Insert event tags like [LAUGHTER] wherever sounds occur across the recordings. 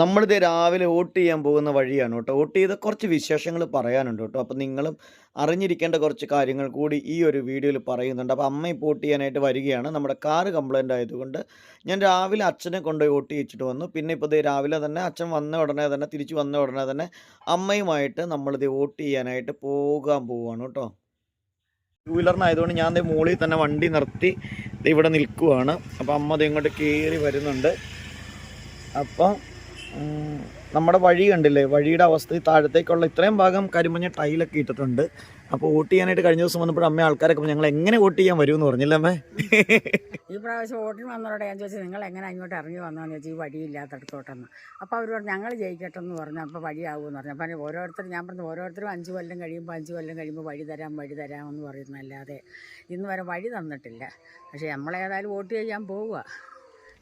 നമ്മളിത് രാവിലെ വോട്ട് ചെയ്യാൻ പോകുന്ന വഴിയാണ് കേട്ടോ. വോട്ട് ചെയ്ത കുറച്ച് വിശേഷങ്ങൾ പറയാനുണ്ട് കേട്ടോ. അപ്പം നിങ്ങളും അറിഞ്ഞിരിക്കേണ്ട കുറച്ച് കാര്യങ്ങൾ കൂടി ഈ ഒരു വീഡിയോയിൽ പറയുന്നുണ്ട്. അപ്പോൾ അമ്മ ഇപ്പോൾ വോട്ട് ചെയ്യാനായിട്ട് വരികയാണ്. നമ്മുടെ കാറ് കംപ്ലൈന്റ് ആയതുകൊണ്ട് ഞാൻ രാവിലെ അച്ഛനെ കൊണ്ടുപോയി വോട്ട് ചെയ്യിച്ചിട്ട് വന്നു. പിന്നെ ഇപ്പോൾ ഇത് രാവിലെ തന്നെ അച്ഛൻ വന്ന ഉടനെ തന്നെ തിരിച്ചു വന്ന ഉടനെ തന്നെ അമ്മയുമായിട്ട് നമ്മളിത് വോട്ട് ചെയ്യാനായിട്ട് പോകാൻ പോവുകയാണ് കേട്ടോ. ടൂ വീലറിനായതുകൊണ്ട് ഞാൻ മുകളിൽ തന്നെ വണ്ടി നിർത്തി ഇവിടെ നിൽക്കുവാണ്. അപ്പോൾ അമ്മ ദേ ഇങ്ങോട്ട് കയറി വരുന്നുണ്ട്. അപ്പം നമ്മുടെ വഴി കണ്ടില്ലേ? വഴിയുടെ അവസ്ഥ താഴത്തേക്കുള്ള ഇത്രയും ഭാഗം കരിമഞ്ഞ ടൈലൊക്കെ ഇട്ടിട്ടുണ്ട്. അപ്പോൾ വോട്ട് ചെയ്യാനായിട്ട് കഴിഞ്ഞ ദിവസം വന്നപ്പോൾ അമ്മ ആൾക്കാരൊക്കെ ഞങ്ങൾ എങ്ങനെ വോട്ട് ചെയ്യാൻ വരുമെന്ന് പറഞ്ഞില്ലേ അമ്മേ? ഈ പ്രാവശ്യം വോട്ടിന് വന്നവരോട് ഞാൻ ചോദിച്ചു നിങ്ങൾ എങ്ങനെ അങ്ങോട്ട് ഇറങ്ങി വന്നതെന്ന് ചോദിച്ചു ഈ വഴിയില്ലാത്തടത്തോട്ടെന്ന്. അപ്പോൾ പറഞ്ഞു ഞങ്ങൾ ജയിക്കട്ടെ എന്ന് പറഞ്ഞു അപ്പോൾ വഴിയാവുമെന്ന് പറഞ്ഞു. അപ്പം ഓരോരുത്തർ ഞാൻ പറഞ്ഞു ഓരോരുത്തരും അഞ്ച് കൊല്ലം കഴിയുമ്പോൾ അഞ്ച് കൊല്ലം കഴിയുമ്പോൾ വഴി തരാം വഴി തരാമെന്ന് പറയുന്നല്ലാതെ ഇന്ന് വരെ വഴി തന്നിട്ടില്ല. പക്ഷേ നമ്മളേതായാലും വോട്ട് ചെയ്യാൻ പോവുക.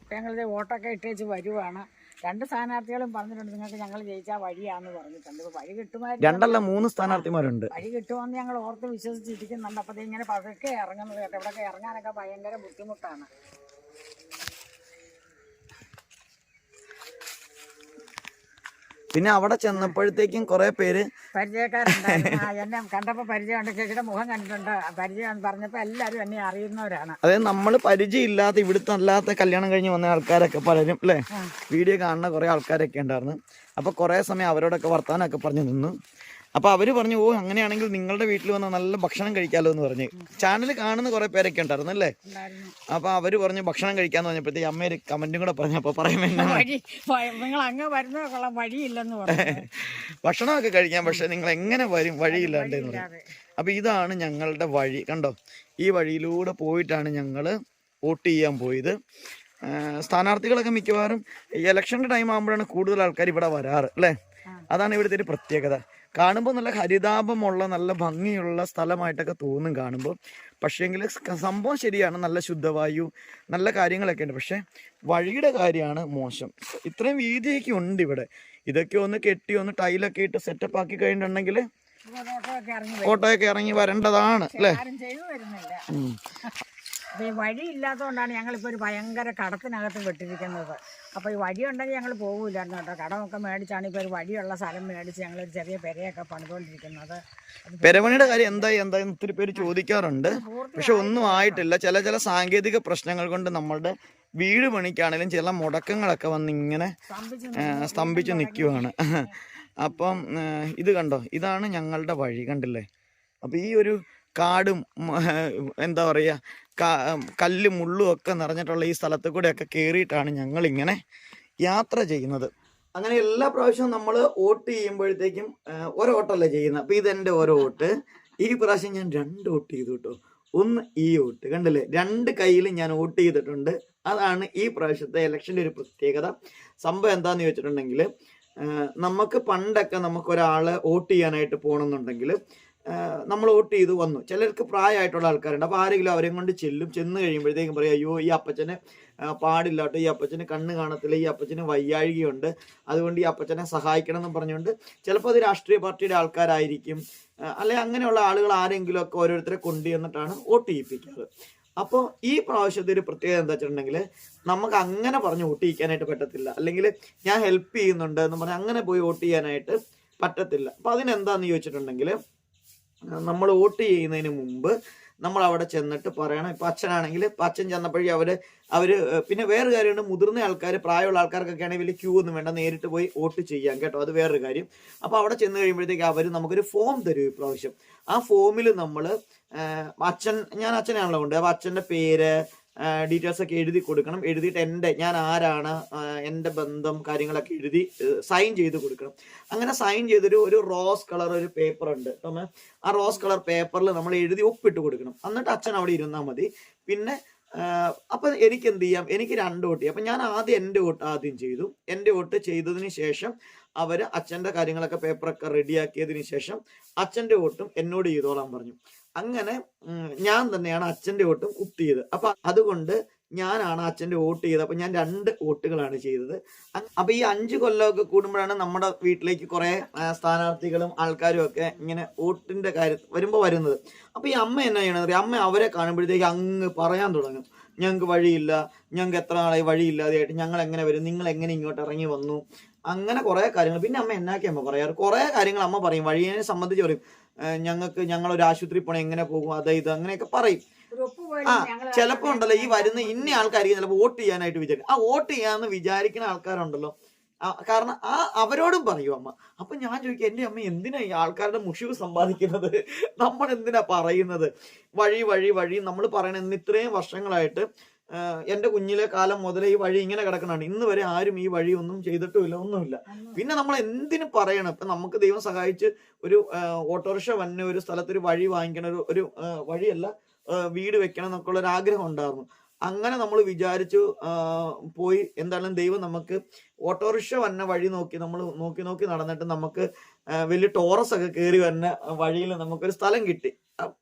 അപ്പം ഞങ്ങളിത് വോട്ടൊക്കെ ഇട്ടേച്ച് വരുവാണ്. രണ്ട് സ്ഥാനാർത്ഥികളും പറഞ്ഞിട്ടുണ്ട് നിങ്ങൾക്ക് ഞങ്ങൾ ജയിച്ചാൽ വഴിയാന്ന് പറഞ്ഞിട്ടുണ്ട്. വഴി കിട്ടുമായിരുന്നു രണ്ടല്ല മൂന്ന് സ്ഥാനാർത്ഥിമാരുണ്ട്. വഴി കിട്ടുമെന്ന് ഞങ്ങൾ ഓർത്ത് വിശ്വസിച്ചിരിക്കുന്നുണ്ട്. അപ്പോൾ ഇങ്ങനെ പതുക്കെ ഇറങ്ങുന്നത് കേട്ടോ. ഇവിടെയൊക്കെ ഇറങ്ങാനൊക്കെ ഭയങ്കര ബുദ്ധിമുട്ടാണ്. പിന്നെ അവിടെ ചെന്നപ്പോഴത്തേക്കും കുറേ പേര് [LAUGHS] എന്നെ കണ്ടപ്പോൾ പരിചയമുണ്ട് ചേച്ചിയുടെ മുഖം കണ്ടിട്ടുണ്ട്. പരിചയം പറഞ്ഞപ്പോൾ എല്ലാരും എന്നെ അറിയുന്നവരാണ്. അതായത് നമ്മൾ പരിചയമില്ലാത്ത ഇവിടുത്തെ അല്ലാത്ത കല്യാണം കഴിഞ്ഞ് വന്ന ആൾക്കാരൊക്കെ പലരും അല്ലേ? വീഡിയോ കാണുന്ന കുറേ ആൾക്കാരൊക്കെ ഉണ്ടായിരുന്നു. അപ്പൊ കുറേ സമയം അവരോടൊക്കെ വർത്താനൊക്കെ പറഞ്ഞു നിന്നു. അപ്പോൾ അവർ പറഞ്ഞു ഓ അങ്ങനെയാണെങ്കിൽ നിങ്ങളുടെ വീട്ടിൽ വന്ന് നല്ല ഭക്ഷണം കഴിക്കാമല്ലോ എന്ന് പറഞ്ഞ്. ചാനൽ കാണുന്ന കുറേ പേരൊക്കെ ഉണ്ടായിരുന്നു അല്ലേ? അപ്പോൾ അവർ പറഞ്ഞു ഭക്ഷണം കഴിക്കാന്ന് പറഞ്ഞപ്പോഴത്തേക്ക് അമ്മ ഒരു കമന്റും കൂടെ പറഞ്ഞു. അപ്പോൾ പറയുമ്പോൾ നിങ്ങൾ അങ്ങ് വരുന്നത് കൊള്ളാം വഴിയില്ലെന്ന് പറഞ്ഞു. [LAUGHS] ഭക്ഷണമൊക്കെ കഴിക്കാം പക്ഷെ നിങ്ങൾ എങ്ങനെ വരും? വഴിയില്ലാണ്ട് എന്ന് പറയും. അപ്പോൾ ഇതാണ് ഞങ്ങളുടെ വഴി. കണ്ടോ? ഈ വഴിയിലൂടെ പോയിട്ടാണ് ഞങ്ങൾ വോട്ട് ചെയ്യാൻ പോയത്. സ്ഥാനാർത്ഥികളൊക്കെ മിക്കവാറും ഇലക്ഷന്റെ ടൈം ആകുമ്പോഴാണ് കൂടുതൽ ആൾക്കാർ ഇവിടെ വരാറ് അല്ലേ? അതാണ് ഇവിടുത്തെ ഒരു പ്രത്യേകത. കാണുമ്പോൾ നല്ല ഹരിതാപമുള്ള നല്ല ഭംഗിയുള്ള സ്ഥലമായിട്ടൊക്കെ തോന്നും കാണുമ്പോൾ പക്ഷേങ്കിൽ സംഭവം ശരിയാണ്. നല്ല ശുദ്ധവായു നല്ല കാര്യങ്ങളൊക്കെ ഉണ്ട് പക്ഷേ വഴിയുടെ കാര്യമാണ് മോശം. ഇത്രയും വീതിയൊക്കെ ഉണ്ട് ഇവിടെ. ഇതൊക്കെ ഒന്ന് കെട്ടി ഒന്ന് ടൈലൊക്കെ ഇട്ട് സെറ്റപ്പ് ആക്കി കഴിഞ്ഞിട്ടുണ്ടെങ്കിൽ. ഓട്ടോയൊക്കെ ഇറങ്ങി വരേണ്ടതാണ് അല്ലേ? അപ്പോൾ ഈ വഴി ഇല്ലാത്തതുകൊണ്ടാണ് ഞങ്ങളിപ്പോൾ ഒരു ഭയങ്കര കടത്തിനകത്ത് വിട്ടിരിക്കുന്നത് അപ്പോൾ ഈ വഴി ഉണ്ടെങ്കിൽ ഞങ്ങൾ പോകില്ലായിരുന്നു കേട്ടോ. കടമൊക്കെ മേടിച്ചാണ് ഇപ്പോൾ ഒരു വഴിയുള്ള സ്ഥലം മേടിച്ച് ഞങ്ങൾ ഒരു ചെറിയ പെരയൊക്കെ പണിതുകൊണ്ടിരിക്കുന്നത് പെരമണിയുടെ പെരപണിയുടെ കാര്യം എന്തായി? എന്തായി? ഒത്തിരി പേര് ചോദിക്കാറുണ്ട്. പക്ഷെ ഒന്നും ആയിട്ടില്ല. ചില ചില സാങ്കേതിക പ്രശ്നങ്ങൾ കൊണ്ട് നമ്മളുടെ വീട് പണിക്കാണെങ്കിലും ചില മുടക്കങ്ങളൊക്കെ വന്ന് ഇങ്ങനെ സ്തംഭിച്ച് നിൽക്കുവാണ് അപ്പം ഇത് കണ്ടോ? ഇതാണ് ഞങ്ങളുടെ വഴി. കണ്ടില്ലേ? അപ്പം ഈ ഒരു കാടും എന്താ പറയുക കല്ലും മുള്ളും ഒക്കെ നിറഞ്ഞിട്ടുള്ള ഈ സ്ഥലത്ത് കൂടെയൊക്കെ കയറിയിട്ടാണ് ഞങ്ങളിങ്ങനെ യാത്ര ചെയ്യുന്നത്. അങ്ങനെ എല്ലാ പ്രാവശ്യവും നമ്മൾ വോട്ട് ചെയ്യുമ്പോഴത്തേക്കും ഒരു ഒരോട്ടല്ലേ ചെയ്യുന്നത്. അപ്പം ഇതെന്റെ ഓരോ വോട്ട്. ഈ പ്രാവശ്യം ഞാൻ രണ്ട് വോട്ട് ചെയ്തു കേട്ടോ. ഒന്ന് ഈ വോട്ട് കണ്ടില്ലേ? രണ്ട് കയ്യിൽ ഞാൻ വോട്ട് ചെയ്തിട്ടുണ്ട്. അതാണ് ഈ പ്രാവശ്യത്തെ ഇലക്ഷന്റെ ഒരു പ്രത്യേകത. സംഭവം എന്താണെന്ന് ചോദിച്ചിട്ടുണ്ടെങ്കിൽ നമുക്ക് പണ്ടൊക്കെ നമുക്ക് ഒരാളെ വോട്ട് ചെയ്യാനായിട്ട് പോകണമെന്നുണ്ടെങ്കിൽ നമ്മൾ വോട്ട് ചെയ്ത് വന്നു. ചിലർക്ക് പ്രായമായിട്ടുള്ള ആൾക്കാരുണ്ട്. അപ്പോൾ ആരെങ്കിലും അവരെയും കൊണ്ട് ചെല്ലും. ചെന്ന് കഴിയുമ്പോഴത്തേക്കും പറയും അയ്യോ ഈ അപ്പച്ചന് പാടില്ല കേട്ടോ ഈ അപ്പച്ചന് കണ്ണ് കാണത്തില്ല. ഈ അപ്പച്ചന് വയ്യാഴികയുണ്ട്. അതുകൊണ്ട് ഈ അപ്പച്ചനെ സഹായിക്കണം എന്ന് പറഞ്ഞുകൊണ്ട് ചിലപ്പോൾ അത് രാഷ്ട്രീയ പാർട്ടിയുടെ ആൾക്കാരായിരിക്കും. അല്ലെ അങ്ങനെയുള്ള ആളുകൾ ആരെങ്കിലും ഒക്കെ ഓരോരുത്തരെ കൊണ്ടുചെന്നിട്ടാണ് വോട്ട് ചെയ്യിപ്പിക്കാറ്. അപ്പോൾ ഈ പ്രാവശ്യത്തെ ഒരു പ്രത്യേകത എന്താ വെച്ചിട്ടുണ്ടെങ്കിൽ നമുക്ക് അങ്ങനെ പറഞ്ഞ് വോട്ട് ചെയ്യിക്കാനായിട്ട് പറ്റത്തില്ല. അല്ലെങ്കിൽ ഞാൻ ഹെൽപ്പ് ചെയ്യുന്നുണ്ട് എന്ന് പറഞ്ഞ് അങ്ങനെ പോയി വോട്ട് ചെയ്യാനായിട്ട് പറ്റത്തില്ല. അപ്പം അതിനെന്താന്ന് ചോദിച്ചിട്ടുണ്ടെങ്കിൽ നമ്മൾ വോട്ട് ചെയ്യുന്നതിന് മുമ്പ് നമ്മൾ അവിടെ ചെന്നിട്ട് പറയണം. ഇപ്പം അച്ഛനാണെങ്കിൽ ഇപ്പം അച്ഛൻ ചെന്നപ്പോഴേ അവർ അവർ പിന്നെ വേറൊരു കാര്യമുണ്ട്. മുതിർന്ന ആൾക്കാർ പ്രായമുള്ള ആൾക്കാർക്കൊക്കെ ആണെങ്കിൽ വലിയ ക്യൂ ഒന്നും വേണ്ട. നേരിട്ട് പോയി വോട്ട് ചെയ്യാം കേട്ടോ. അത് വേറൊരു കാര്യം. അപ്പോൾ അവിടെ ചെന്ന് കഴിയുമ്പോഴത്തേക്ക് അവർ നമുക്കൊരു ഫോം തരും ഇപ്രാവശ്യം ആ ഫോമിൽ നമ്മൾ അച്ഛൻ ഞാൻ അച്ഛനാണല്ലോ കൊണ്ട് അപ്പോൾ അച്ഛന്റെ പേര് ഡീറ്റെയിൽസ് ഒക്കെ എഴുതി കൊടുക്കണം. എഴുതിയിട്ട് എന്റെ ഞാൻ ആരാണ് എന്റെ ബന്ധം കാര്യങ്ങളൊക്കെ എഴുതി സൈൻ ചെയ്ത് കൊടുക്കണം. അങ്ങനെ സൈൻ ചെയ്തൊരു ഒരു റോസ് കളർ ഒരു പേപ്പർ ഉണ്ട്. അപ്പം ആ റോസ് കളർ പേപ്പറിൽ നമ്മൾ എഴുതി ഒപ്പിട്ട് കൊടുക്കണം. എന്നിട്ട് അച്ഛൻ അവിടെ ഇരുന്നാൽ മതി. പിന്നെ അപ്പം എനിക്ക് എന്ത് ചെയ്യാം? എനിക്ക് രണ്ട് വോട്ട് ചെയ്യാം. അപ്പം ഞാൻ ആദ്യം എന്റെ വോട്ട് ആദ്യം ചെയ്തു. എന്റെ വോട്ട് ചെയ്തതിന് ശേഷം അവർ അച്ഛന്റെ കാര്യങ്ങളൊക്കെ പേപ്പറൊക്കെ റെഡിയാക്കിയതിന് ശേഷം അച്ഛന്റെ വോട്ടും എന്നോട് ചെയ്തോളാൻ പറഞ്ഞു. അങ്ങനെ ഞാൻ തന്നെയാണ് അച്ഛന്റെ വോട്ടും കുത്തിയത് അപ്പൊ അതുകൊണ്ട് ഞാനാണ് അച്ഛന്റെ വോട്ട് ചെയ്തത്. അപ്പം ഞാൻ രണ്ട് വോട്ടുകളാണ് ചെയ്തത്. അപ്പം ഈ അഞ്ച് കൊല്ലമൊക്കെ കൂടുമ്പോഴാണ് നമ്മുടെ വീട്ടിലേക്ക് കുറേ സ്ഥാനാർത്ഥികളും ആൾക്കാരും ഒക്കെ ഇങ്ങനെ വോട്ടിന്റെ കാര്യം വരുമ്പോൾ വരുന്നത്. അപ്പം ഈ അമ്മ എന്നാ ചെയ്യണത്? അമ്മ അവരെ കാണുമ്പോഴത്തേക്ക് അങ്ങ് പറയാൻ തുടങ്ങും. ഞങ്ങൾക്ക് വഴിയില്ല. ഞങ്ങൾക്ക് എത്ര നാളായി വഴിയില്ലാതെയായിട്ട് ഞങ്ങൾ എങ്ങനെ വരും? നിങ്ങൾ എങ്ങനെ ഇങ്ങോട്ട് ഇറങ്ങി വന്നു? അങ്ങനെ കുറേ കാര്യങ്ങൾ. പിന്നെ അമ്മ എന്നാക്കി അമ്മ പറയാറ്? കുറേ കാര്യങ്ങൾ അമ്മ പറയും. വഴിയെ സംബന്ധിച്ച് പറയും. ഞങ്ങൾക്ക് ഞങ്ങൾ ഒരു ആശുപത്രി പോണേ എങ്ങനെ പോകും അത് ഇത് അങ്ങനെയൊക്കെ പറയും. ആ ചിലപ്പോ ഉണ്ടല്ലോ ഈ വരുന്ന ഇന്ന ആൾക്കാർക്ക് ചിലപ്പോൾ വോട്ട് ചെയ്യാനായിട്ട് വിചാരിക്കും ആ വോട്ട് ചെയ്യാന്ന് വിചാരിക്കുന്ന ആൾക്കാരുണ്ടല്ലോ. കാരണം ആ അവരോടും പറയും അമ്മ. അപ്പൊ ഞാൻ ചോദിക്കും എന്റെ അമ്മ എന്തിനാ ഈ ആൾക്കാരുടെ മുഷിവ് സമ്പാദിക്കുന്നത്? നമ്മൾ എന്തിനാ പറയുന്നത്? വഴി വഴി വഴി നമ്മൾ പറയണ ഇന്ന് ഇത്രയും വർഷങ്ങളായിട്ട് എന്റെ കുഞ്ഞിലെ കാലം മുതലേ ഈ വഴി ഇങ്ങനെ കിടക്കണാണ്. ഇന്ന് വരെ ആരും ഈ വഴി ഒന്നും ചെയ്തിട്ടുമില്ല ഒന്നുമില്ല. പിന്നെ നമ്മൾ എന്തിനു പറയണം? ഇപ്പൊ നമുക്ക് ദൈവം സഹായിച്ച് ഒരു ഓട്ടോറിക്ഷ വന്ന ഒരു സ്ഥലത്ത് ഒരു വഴി വാങ്ങിക്കണം ഒരു ഒരു വഴിയല്ല വീട് വെക്കണം എന്നൊക്കെ ഉള്ള ഒരു ആഗ്രഹം ഉണ്ടായിരുന്നു. അങ്ങനെ നമ്മൾ വിചാരിച്ചു പോയി എന്തായാലും ദൈവം നമുക്ക് ഓട്ടോറിക്ഷ വന്ന വഴി നോക്കി നമ്മൾ നോക്കി നോക്കി നടന്നിട്ട് നമുക്ക് വലിയ ടോറസ് ഒക്കെ കയറി വന്ന വഴിയിൽ നമുക്കൊരു സ്ഥലം കിട്ടി.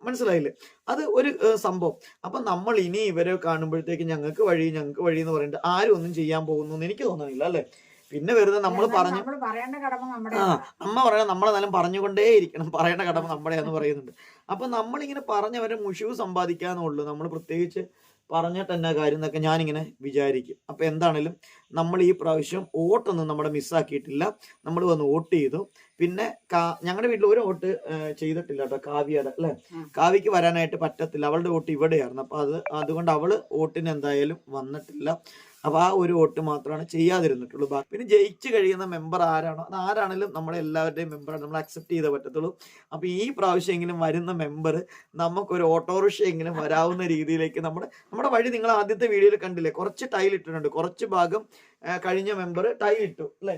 മനസ്സിലായില്ലേ? അത് ഒരു സംഭവം. അപ്പൊ നമ്മൾ ഇനി ഇവരെ കാണുമ്പോഴത്തേക്ക് ഞങ്ങൾക്ക് വഴി ഞങ്ങൾക്ക് വഴി എന്ന് പറഞ്ഞിട്ട് ആരും ഒന്നും ചെയ്യാൻ പോകുന്നു എന്ന് എനിക്ക് തോന്നുന്നില്ല അല്ലെ? പിന്നെ വെറുതെ നമ്മൾ പറഞ്ഞു നമ്മുടെ ആ അമ്മ പറയണം നമ്മളെന്നാലും പറഞ്ഞുകൊണ്ടേ ഇരിക്കണം പറയേണ്ട കടമ നമ്മുടെയാന്ന് പറയുന്നുണ്ട്. അപ്പൊ നമ്മളിങ്ങനെ പറഞ്ഞവരെ മുഷിവ് സമ്പാദിക്കാന്നുള്ളൂ നമ്മൾ പ്രത്യേകിച്ച് പറഞ്ഞിട്ട് എന്നാ കാര്യം എന്നൊക്കെ ഞാനിങ്ങനെ വിചാരിക്കും. അപ്പോൾ എന്താണേലും നമ്മൾ ഈ പ്രാവശ്യം വോട്ടൊന്നും നമ്മുടെ മിസ്സാക്കിയിട്ടില്ല നമ്മൾ വന്ന് വോട്ട് ചെയ്തു. പിന്നെ കാ- ഞങ്ങളുടെ വീട്ടിൽ ഒരു വോട്ട് ചെയ്തിട്ടില്ല കേട്ടോ കാവ്യയുടെ അല്ലെ? കാവ്യക്ക് വരാനായിട്ട് പറ്റത്തില്ല. അവളുടെ വോട്ട് ഇവിടെയായിരുന്നു. അപ്പൊ അത് അതുകൊണ്ട് അവൾ വോട്ടിന് എന്തായാലും വന്നിട്ടില്ല. അപ്പൊ ആ ഒരു വോട്ട് മാത്രമാണ് ചെയ്യാതിരുന്നിട്ടുള്ളൂ. ബാക്കി പിന്നെ ജയിച്ചു കഴിയുന്ന മെമ്പർ ആരാണോ അത് ആരാണെങ്കിലും നമ്മുടെ എല്ലാവരുടെയും മെമ്പറാണ് നമ്മൾ അക്സെപ്റ്റ് ചെയ്തേ പറ്റത്തുള്ളൂ. അപ്പൊ ഈ പ്രാവശ്യമെങ്കിലും വരുന്ന മെമ്പർ നമുക്കൊരു ഓട്ടോറിക്ഷ എങ്കിലും വരാവുന്ന രീതിയിലേക്ക് നമ്മുടെ നമ്മുടെ വഴി നിങ്ങൾ ആദ്യത്തെ വീഡിയോയിൽ കണ്ടില്ലേ? കുറച്ച് ടൈൽ ഇട്ടിട്ടുണ്ട്. കുറച്ച് ഭാഗം കഴിഞ്ഞ മെമ്പർ ടൈ ഇട്ടു അല്ലെ?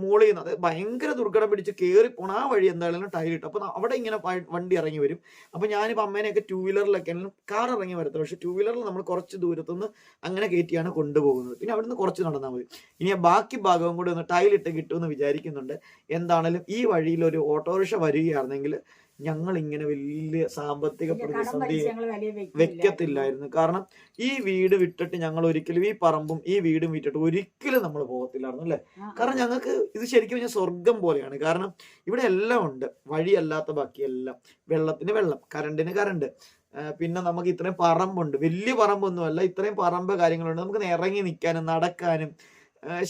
മുകളിൽ നിന്ന് അത് ഭയങ്കര ദുർഘടം പിടിച്ച് കയറി പോണ ആ വഴി എന്തായാലും ടൈ ഇട്ടു. അപ്പൊ അവിടെ ഇങ്ങനെ വണ്ടി ഇറങ്ങി വരും. അപ്പൊ ഞാനിപ്പോ അമ്മേനെയൊക്കെ ടൂ വീലറിലൊക്കെ കാർ ഇറങ്ങി വരത്തില്ല. പക്ഷെ ടൂ വീലറിൽ നമ്മൾ കുറച്ച് ദൂരത്തുനിന്ന് അങ്ങനെ കയറ്റിയാണ് കൊണ്ടുപോകുന്നത്. പിന്നെ അവിടുന്ന് കുറച്ച് നടന്നാൽ മതി. ഇനി ബാക്കി ഭാഗവും കൂടി ഒന്ന് ടൈലിട്ട് കിട്ടുമെന്ന് വിചാരിക്കുന്നുണ്ട്. എന്താണേലും ഈ വഴിയിൽ ഒരു ഓട്ടോറിക്ഷ വരികയാണെങ്കിൽ ഞങ്ങൾ ഇങ്ങനെ വലിയ സാമ്പത്തിക പ്രതിസന്ധി വെക്കത്തില്ലായിരുന്നു. കാരണം ഈ വീട് വിട്ടിട്ട് ഞങ്ങൾ ഒരിക്കലും ഈ പറമ്പും ഈ വീടും വിട്ടിട്ട് ഒരിക്കലും നമ്മൾ പോകത്തില്ലായിരുന്നു അല്ലെ? കാരണം ഞങ്ങൾക്ക് ഇത് ശരിക്കും പറഞ്ഞാൽ സ്വർഗം പോലെയാണ്. കാരണം ഇവിടെ എല്ലാം ഉണ്ട്. വഴിയല്ലാത്ത ബാക്കിയെല്ലാം. വെള്ളത്തിന് വെള്ളം കറണ്ടിന് കറണ്ട് പിന്നെ നമുക്ക് ഇത്രയും പറമ്പുണ്ട്. വലിയ പറമ്പൊന്നുമല്ല. ഇത്രയും പറമ്പ് കാര്യങ്ങളുണ്ട്. നമുക്ക് ഇറങ്ങി നിൽക്കാനും നടക്കാനും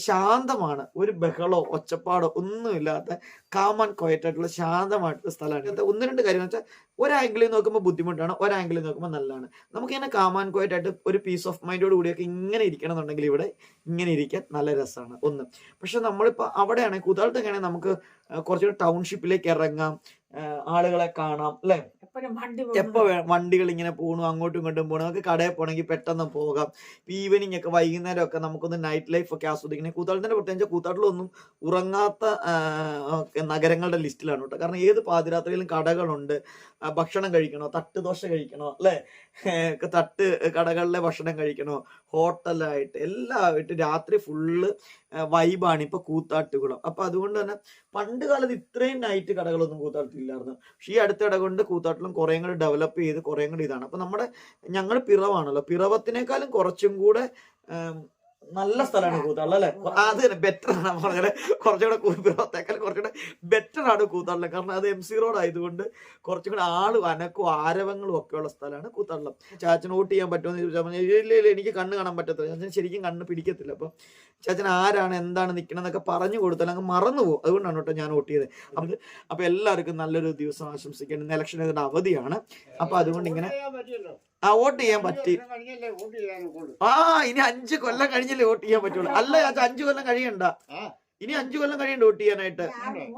ശാന്തമാണ്. ഒരു ബഹളോ ഒച്ചപ്പാടോ ഒന്നുമില്ലാത്ത കാമൻ ക്വയറ്റായിട്ടുള്ള ശാന്തമായിട്ടുള്ള സ്ഥലമാണ്. ഇത് ഒന്ന് രണ്ട് കാര്യം വെച്ചാൽ ഒരാംഗിളിൽ നോക്കുമ്പോൾ ബുദ്ധിമുട്ടാണ് ഒരാംഗിളിൽ നോക്കുമ്പോൾ നല്ലതാണ്. നമുക്ക് നമുക്കിങ്ങനെ കാമൺ ക്വയറ്റ് ആയിട്ട് ഒരു പീസ് ഓഫ് മൈൻഡോട് കൂടിയൊക്കെ ഇങ്ങനെ ഇരിക്കണം എന്നുണ്ടെങ്കിൽ ഇവിടെ ഇങ്ങനെ ഇരിക്കാൻ നല്ല രസമാണ്. ഒന്ന് പക്ഷെ നമ്മളിപ്പോൾ അവിടെയാണെങ്കിൽ കുതാളത്തൊക്കെയാണെങ്കിൽ നമുക്ക് കുറച്ചുകൂടി ടൗൺഷിപ്പിലേക്ക് ഇറങ്ങാം ആളുകളെ കാണാം അല്ലെ? എപ്പോഴും വണ്ടി എപ്പോ വണ്ടികൾ ഇങ്ങനെ പോണു അങ്ങോട്ടും ഇങ്ങോട്ടും പോകണം നമുക്ക് കടയിൽ പോകണമെങ്കിൽ പെട്ടെന്ന് പോകാം. ഈവനിങ് ഒക്കെ വൈകുന്നേരം ഒക്കെ നമുക്കൊന്ന് നൈറ്റ് ലൈഫ് ഒക്കെ ആസ്വദിക്കണം. കൂത്താട്ടിന്റെ പ്രത്യേകിച്ച് കൂത്താട്ടിലൊന്നും ഉറങ്ങാത്ത നഗരങ്ങളുടെ ലിസ്റ്റിലാണ് കേട്ടോ. കാരണം ഏത് പാതിരാത്രിയിലും കടകളുണ്ട്. ഭക്ഷണം കഴിക്കണോ തട്ടുദോശ കഴിക്കണോ അല്ലെ? തട്ട് കടകളിലെ ഭക്ഷണം കഴിക്കണോ? ഹോട്ടലായിട്ട് എല്ലാമായിട്ട് രാത്രി ഫുള്ള് വൈബാണ് ഇപ്പൊ കൂത്താട്ടുകുളം. അപ്പൊ അതുകൊണ്ട് തന്നെ പണ്ട് കാലത്ത് ഇത്രയും നൈറ്റ് കടകളൊന്നും കൂത്താട്ടില്ലായിരുന്നു. പക്ഷെ ഈ അടുത്തിടെ കൊണ്ട് കൂത്താട്ടിലും കുറേ കൂടി ഡെവലപ്പ് ചെയ്ത് കുറേ കൂടി ഇതാണ്. അപ്പൊ നമ്മുടെ ഞങ്ങൾ പിറവാണല്ലോ. പിറവത്തിനേക്കാളും കുറച്ചും കൂടെ നല്ല സ്ഥലമാണ് കൂത്താട്ടിൽ അല്ലെ? അത് തന്നെ ബെറ്റർ ആണ്. പറഞ്ഞത് കുറച്ചുകൂടെ പിറവത്തേക്കാൾ ആണ് കൂത്തള്ളം കാരണം അത് എം സി റോഡ് ആയതുകൊണ്ട് കുറച്ചും കൂടെ ആളും അനക്കും ആരവങ്ങളും ഒക്കെ ഉള്ള സ്ഥലമാണ് കൂത്തള്ളം ചാച്ചൻ വോട്ട് ചെയ്യാൻ പറ്റുമോ എന്ന് ചോദിച്ചാൽ എനിക്ക് കണ്ണ് കാണാൻ പറ്റത്തില്ല. ചാച്ചൻ ശരിക്കും കണ്ണ് പിടിക്കത്തില്ല. അപ്പൊ ചാച്ചൻ ആരാണ് എന്താണ് നിൽക്കണം എന്നൊക്കെ പറഞ്ഞു കൊടുത്താൽ അങ്ങ് മറന്നു പോകും. അതുകൊണ്ടാണ് കേട്ടോ ഞാൻ വോട്ട് ചെയ്തത്. അപ്പൊ അപ്പൊ എല്ലാവർക്കും നല്ലൊരു ദിവസം ആശംസിക്കാൻ ഇന്ന് ഇലക്ഷൻ ഇതിന്റെ അവധിയാണ്. അപ്പൊ അതുകൊണ്ട് ഇങ്ങനെ ആ വോട്ട് ചെയ്യാൻ പറ്റി. ആ ഇനി അഞ്ച് കൊല്ലം കഴിഞ്ഞല്ലേ വോട്ട് ചെയ്യാൻ പറ്റുള്ളൂ. അല്ല അഞ്ചു കൊല്ലം കഴിയണ്ട. ഇനി അഞ്ചു കൊല്ലം കഴിയണ്ട വോട്ട് ചെയ്യാനായിട്ട്.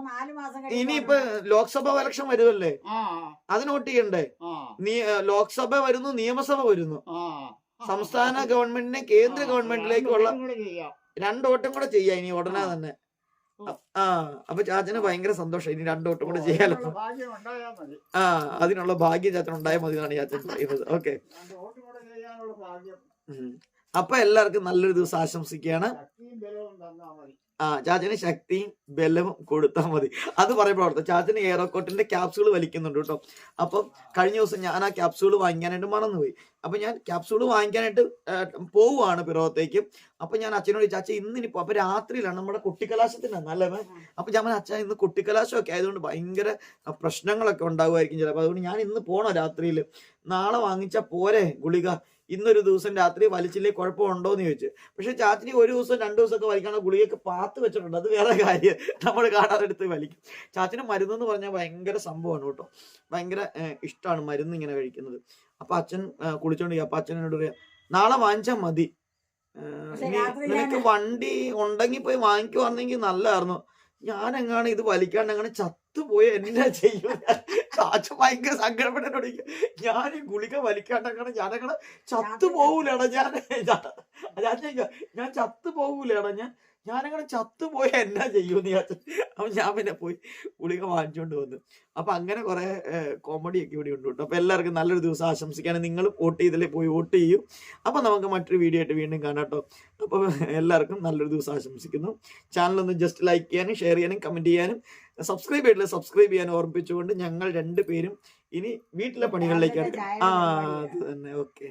നാല് മാസം ഇനിയിപ്പൊ ലോക്സഭ ഇലക്ഷൻ വരുമല്ലേ? ആ. അതിന് വോട്ട് ചെയ്യണ്ടേ? നീ ലോക്സഭ വരുന്നു നിയമസഭ വരുന്നു. ആ. സംസ്ഥാന ഗവൺമെന്റിനെ കേന്ദ്ര ഗവൺമെന്റിലേക്കുള്ള ആ, കൂടെ ചെയ്യാം. രണ്ട് വോട്ടും കൂടെ ചെയ്യാം ഇനി ഉടനെ തന്നെ. ആ അപ്പൊ ചാച്ചന് ഭയങ്കര സന്തോഷം. ഇനി രണ്ട് വോട്ടും കൂടെ ചെയ്യാലോ. ഭാഗ്യം ഉണ്ടായാൽ മതി. ആ അതിനുള്ള ഭാഗ്യം ചാച്ചൻ ഉണ്ടായാൽ മതി എന്നാണ് ചാച്ചൻ പറയുന്നത്. ഓക്കെ. വോട്ട് കൂടെ ചെയ്യാനുള്ള ഭാഗ്യം. അപ്പൊ എല്ലാവർക്കും നല്ലൊരു ദിവസം ആശംസിക്കുകയാണ്. ആ ചാച്ചന് ശക്തിയും ബലവും കൊടുത്താൽ മതി. അത് പറയുമ്പോൾ അവിടുത്തെ ചാച്ചന് എയറോക്കോട്ടിന്റെ ക്യാപ്സ്യൂൾ വലിക്കുന്നുണ്ട് കേട്ടോ. അപ്പം കഴിഞ്ഞ ദിവസം ഞാൻ ആ ക്യാപ്സൂൾ വാങ്ങിക്കാനായിട്ട് മറന്നുപോയി അപ്പൊ ഞാൻ ക്യാപ്സ്യൂൾ വാങ്ങിക്കാനായിട്ട് പോവുകയാണ് പിറവത്തേക്ക് അപ്പൊ ഞാൻ അച്ഛനോട് ചാച്ച അച്ഛൻ ഇന്ന് ഇനിയിപ്പോ അപ്പൊ രാത്രിയിലാണ് നമ്മുടെ കുട്ടിക്കലാശത്തിനാണ് അല്ലേ? അപ്പൊ ഞാൻ അച്ഛൻ ഇന്ന് കുട്ടിക്കലാശമൊക്കെ ആയതുകൊണ്ട് ഭയങ്കര പ്രശ്നങ്ങളൊക്കെ ഉണ്ടാകുമായിരിക്കും ചിലപ്പോൾ അതുകൊണ്ട് ഞാൻ ഇന്ന് പോണോ രാത്രിയിൽ നാളെ വാങ്ങിച്ച പോരെ ഗുളിക. ഇന്നൊരു ദിവസം രാത്രി വലിച്ചില്ലേ കുഴപ്പമുണ്ടോ എന്ന് ചോദിച്ചു. പക്ഷെ ചാത്തിനി ഒരു ദിവസം രണ്ട് ദിവസമൊക്കെ വലിക്കാനുള്ള ഗുളികയൊക്കെ പാത്ത് വെച്ചിട്ടുണ്ട്. അത് വേറെ കാര്യം. നമ്മൾ കാണാതെടുത്ത് വലിക്കും. ചാച്ചന് മരുന്ന് എന്ന് പറഞ്ഞാൽ ഭയങ്കര സംഭവമാണ് കേട്ടോ. ഭയങ്കര ഇഷ്ടമാണ് മരുന്ന് ഇങ്ങനെ കഴിക്കുന്നത്. അപ്പൊ അച്ഛൻ കുളിച്ചോണ്ട് കുളിച്ചോണ്ടിരിക്കുക അപ്പൊ അച്ഛൻ എന്നോട് പറയാ നാളെ വാങ്ങിച്ചാൽ മതി. നിനക്ക് വണ്ടി ഉണ്ടെങ്കിൽ പോയി വാങ്ങിക്കുവാണെങ്കിൽ നല്ലതായിരുന്നു. ഞാൻ എങ്ങാണ് ഇത് വലിക്കാണ്ട് അങ്ങനെ ചത്തുപോയി എന്നാ ചെയ്യും? ചാച്ച ഭയങ്കര സങ്കടപ്പെട്ടോട് ഞാൻ ഈ ഗുളിക വലിക്കാണ്ടങ്ങനെ ഞാനങ്ങനെ ചത്തു പോകൂലടാ ഞാൻ ഞാൻ ഞാൻ ചത്തു പോകൂലടാ ഞാൻ. ഞാനങ്ങനെ ചത്തുപോയ എന്നാ ചെയ്യൂന്ന് ചാച്ചൻ അപ്പൊ ഞാൻ പിന്നെ പോയി ഗുളിക വാങ്ങിച്ചുകൊണ്ട് വന്നു. അപ്പൊ അങ്ങനെ കുറെ കോമഡി ഒക്കെ ഇവിടെ ഉണ്ട് കേട്ടോ. അപ്പൊ എല്ലാവർക്കും നല്ലൊരു ദിവസം ആശംസിക്കാൻ നിങ്ങൾ വോട്ട് ചെയ്തില്ലേ പോയി വോട്ട് ചെയ്യൂ. അപ്പൊ നമുക്ക് മറ്റൊരു വീഡിയോ ആയിട്ട് വീണ്ടും കാണാം കേട്ടോ. അപ്പൊ എല്ലാവർക്കും നല്ലൊരു ദിവസം ആശംസിക്കുന്നു. ചാനൽ ഒന്ന് ജസ്റ്റ് ലൈക്ക് ചെയ്യാനും ഷെയർ ചെയ്യാനും കമന്റ് ചെയ്യാനും സബ്സ്ക്രൈബ് ചെയ്തില്ല സബ്സ്ക്രൈബ് ചെയ്യാൻ ഓർമ്മിപ്പിച്ചുകൊണ്ട് ഞങ്ങൾ രണ്ടുപേരും ഇനി വീട്ടിലെ പണികളിലേക്കാണ് ആ അത് തന്നെ. ഓക്കെ